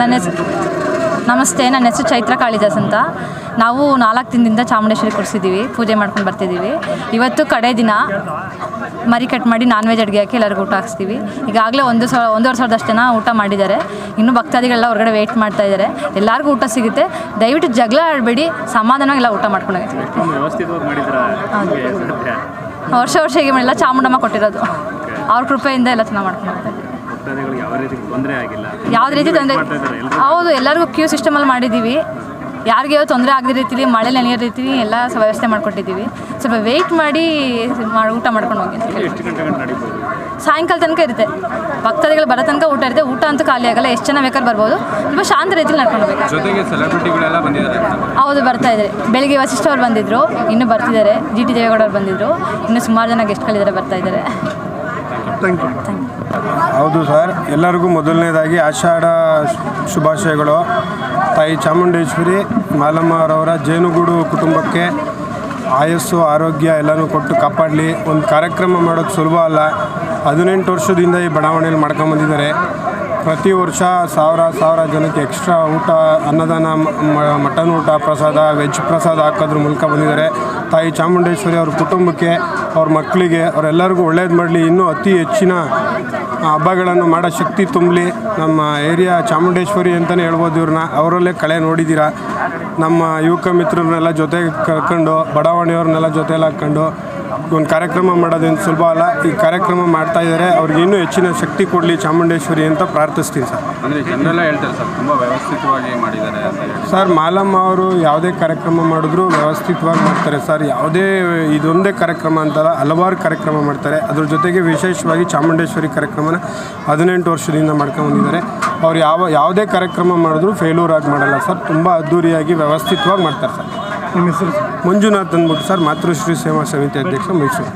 ನನ್ನ ಹೆಸರು ನಮಸ್ತೆ ನನ್ನ ಹೆಸರು ಚೈತ್ರ ಕಾಳಿದಾಸ್ ಅಂತ. ನಾವು ನಾಲ್ಕು ದಿನದಿಂದ ಚಾಮುಂಡೇಶ್ವರಿ ಕೊಡಿಸಿದ್ದೀವಿ ಪೂಜೆ ಮಾಡ್ಕೊಂಡು ಬರ್ತಿದ್ದೀವಿ. ಇವತ್ತು ಕಡೆ ದಿನ ಮರಿ ಕಟ್ ಮಾಡಿ ನಾನ್ ವೆಜ್ ಅಡುಗೆ ಹಾಕಿ ಎಲ್ಲರಿಗೂ ಊಟ ಹಾಕ್ಸ್ತೀವಿ. ಈಗಾಗಲೇ ಒಂದು ಸಾವಿರ ಒಂದೂವರೆ ಸಾವಿರದಷ್ಟು ಜನ ಊಟ ಮಾಡಿದ್ದಾರೆ. ಇನ್ನೂ ಭಕ್ತಾದಿಗಳೆಲ್ಲ ಹೊರಗಡೆ ವೆಯ್ಟ್ ಮಾಡ್ತಾ ಇದ್ದಾರೆ. ಎಲ್ಲರಿಗೂ ಊಟ ಸಿಗುತ್ತೆ. ದಯವಿಟ್ಟು ಜಗಳ ಆಡಬೇಡಿ ಸಮಾಧಾನವಾಗಿ ಎಲ್ಲ ಊಟ ಮಾಡ್ಕೊಂಡು ಸಾಧ್ಯ ವರ್ಷ ವರ್ಷ ಹೀಗೆ ಮಾಡಿಲ್ಲ ಚಾಮುಂಡಮ್ಮ ಕೊಟ್ಟಿರೋದು. ಅವ್ರ ಕೃಪೆಯಿಂದ ಎಲ್ಲ ಚೆನ್ನಾಗಿ ಮಾಡ್ಕೊಂಡು ಯಾವುದೇ ರೀತಿ ತೊಂದರೆ ಹೌದು ಎಲ್ಲರಿಗೂ ಕ್ಯೂ ಸಿಸ್ಟಮಲ್ಲಿ ಮಾಡಿದ್ದೀವಿ ಯಾರಿಗೆ ತೊಂದರೆ ಆಗದ ರೀತಿಲಿ ಮಳೆ ನೆನೆಯೋ ರೀತಿಲಿ ಎಲ್ಲ ಸ- ವ್ಯವಸ್ಥೆ ಮಾಡಿಕೊಟ್ಟಿದ್ದೀವಿ. ಸ್ವಲ್ಪ ವೆಯ್ಟ್ ಮಾಡಿ ಮಾಡಿ ಊಟ ಮಾಡ್ಕೊಂಡು ಹೋಗಿ ಎಷ್ಟು ಗಂಟೆ ಗಂಟೆ ನಡೀಬೋದು? ಸಾಯಂಕಾಲ ತನಕ ಇರುತ್ತೆ. ಭಕ್ತಾದಿಗಳು ಬರೋ ತನಕ ಊಟ ಇರುತ್ತೆ. ಊಟ ಅಂತೂ ಖಾಲಿ ಆಗಲ್ಲ ಎಷ್ಟು ಜನ ಬೇಕಾದ್ರೆ ಬರ್ಬೋದು. ತುಂಬ ಶಾಂತ ರೀತಿಲಿ ನಡ್ಕೊಂಡು ಹೋಗ್ಬೇಕು. ಜೊತೆಗೆ ಸೆಲೆಬ್ರಿಟಿಗಳೆಲ್ಲ ಬಂದಿದ್ದಾರೆ. ಹೌದು ಬರ್ತಾ ಇದ್ದಾರೆ. ಬೆಳಿಗ್ಗೆ ವಸಿಷ್ಠ ಅವ್ರು ಬಂದಿದ್ರು ಇನ್ನೂ ಬರ್ತಿದ್ದಾರೆ. ಜಿ ಟಿ ದೇವೇಗೌಡ ಅವ್ರು ಬಂದಿದ್ರು. ಇನ್ನೂ ಸುಮಾರು ಜನ ಗೆಸ್ಟ್ಗಳಿದ್ದಾರೆ ಬರ್ತಾ ಇದ್ದಾರೆ. ಹೌದು ಸರ್ ಎಲ್ಲರಿಗೂ ಮೊದಲನೇದಾಗಿ ಆಷಾಢ ಶುಭಾಶಯಗಳು. ತಾಯಿ ಚಾಮುಂಡೇಶ್ವರಿ ಮಾಲಮ್ಮರವರ ಜೇನುಗೂಡು ಕುಟುಂಬಕ್ಕೆ ಆಯಸ್ಸು ಆರೋಗ್ಯ ಎಲ್ಲನೂ ಕೊಟ್ಟು ಕಾಪಾಡಲಿ. ಒಂದು ಕಾರ್ಯಕ್ರಮ ಮಾಡೋದು ಸುಲಭ ಅಲ್ಲ. ಹದಿನೆಂಟು ವರ್ಷದಿಂದ ಈ ಬಡಾವಣೆಯಲ್ಲಿ ಮಾಡ್ಕೊಂಬಂದಿದ್ದಾರೆ. ಪ್ರತಿ ವರ್ಷ ಸಾವಿರ ಸಾವಿರ ಜನಕ್ಕೆ ಎಕ್ಸ್ಟ್ರಾ ಊಟ, ಅನ್ನದಾನ ಮಟನ್ ಊಟ, ಪ್ರಸಾದ ವೆಜ್ ಪ್ರಸಾದ ಹಾಕೋದ್ರ ಮೂಲಕ ಬಂದಿದ್ದಾರೆ. ತಾಯಿ ಚಾಮುಂಡೇಶ್ವರಿ ಅವ್ರ ಕುಟುಂಬಕ್ಕೆ, ಅವ್ರ ಮಕ್ಕಳಿಗೆ, ಅವರೆಲ್ಲರಿಗೂ ಒಳ್ಳೇದು ಮಾಡಲಿ. ಇನ್ನೂ ಅತಿ ಹೆಚ್ಚಿನ ಹಬ್ಬಗಳನ್ನು ಮಾಡೋ ಶಕ್ತಿ ತುಂಬಲಿ. ನಮ್ಮ ಏರಿಯಾ ಚಾಮುಂಡೇಶ್ವರಿ ಅಂತಲೇ ಹೇಳ್ಬೋದು ಇವ್ರನ್ನ. ಅವರಲ್ಲೇ ಕಳೆ ನೋಡಿದ್ದೀರಾ ನಮ್ಮ ಯುವಕ ಮಿತ್ರರನ್ನೆಲ್ಲ ಜೊತೆಗೆ ಕರ್ಕೊಂಡು, ಬಡಾವಣೆಯವ್ರನ್ನೆಲ್ಲ ಜೊತೆಯಲ್ಲಿ ಹಾಕ್ಕೊಂಡು ಒಂದು ಕಾರ್ಯಕ್ರಮ ಮಾಡೋದೇನು ಸುಲಭ ಅಲ್ಲ. ಈ ಕಾರ್ಯಕ್ರಮ ಮಾಡ್ತಾ ಇದ್ದಾರೆ. ಅವ್ರಿಗೆ ಇನ್ನೂ ಹೆಚ್ಚಿನ ಶಕ್ತಿ ಕೊಡಲಿ ಚಾಮುಂಡೇಶ್ವರಿ ಅಂತ ಪ್ರಾರ್ಥಿಸ್ತೀನಿ ಸರ್. ಅಂದರೆ ಜನರೆಲ್ಲ ಹೇಳ್ತಾರೆ ಸರ್ ತುಂಬ ವ್ಯವಸ್ಥಿತವಾಗಿ ಮಾಡಿದ್ದಾರೆ ಸರ್ ಮಾಲಮ್ಮ ಅವರು ಯಾವುದೇ ಕಾರ್ಯಕ್ರಮ ಮಾಡಿದ್ರು ವ್ಯವಸ್ಥಿತವಾಗಿ ಮಾಡ್ತಾರೆ ಸರ್. ಯಾವುದೇ ಇದೊಂದೇ ಕಾರ್ಯಕ್ರಮ ಅಂತಲ್ಲ ಹಲವಾರು ಕಾರ್ಯಕ್ರಮ ಮಾಡ್ತಾರೆ. ಅದ್ರ ಜೊತೆಗೆ ವಿಶೇಷವಾಗಿ ಚಾಮುಂಡೇಶ್ವರಿ ಕಾರ್ಯಕ್ರಮನ ಹದಿನೆಂಟು ವರ್ಷದಿಂದ ಮಾಡ್ಕೊಂಬಂದಿದ್ದಾರೆ ಅವ್ರು ಯಾವ ಯಾವುದೇ ಕಾರ್ಯಕ್ರಮ ಮಾಡಿದ್ರು ಫೇಲ್ಯೂರ್ ಆಗಿ ಮಾಡಲ್ಲ ಸರ್. ತುಂಬ ಅದ್ದೂರಿಯಾಗಿ ವ್ಯವಸ್ಥಿತವಾಗಿ ಮಾಡ್ತಾರೆ ಸರ್. ನಿಮ್ಮ ಹೆಸರು? ಮಂಜುನಾಥ್ ಅಂದ್ಬಿಟ್ಟು ಸರ್ ಮಾತೃಶ್ರೀ ಸೇವಾ ಸಮಿತಿ ಅಧ್ಯಕ್ಷ ಮೈಸೂರು.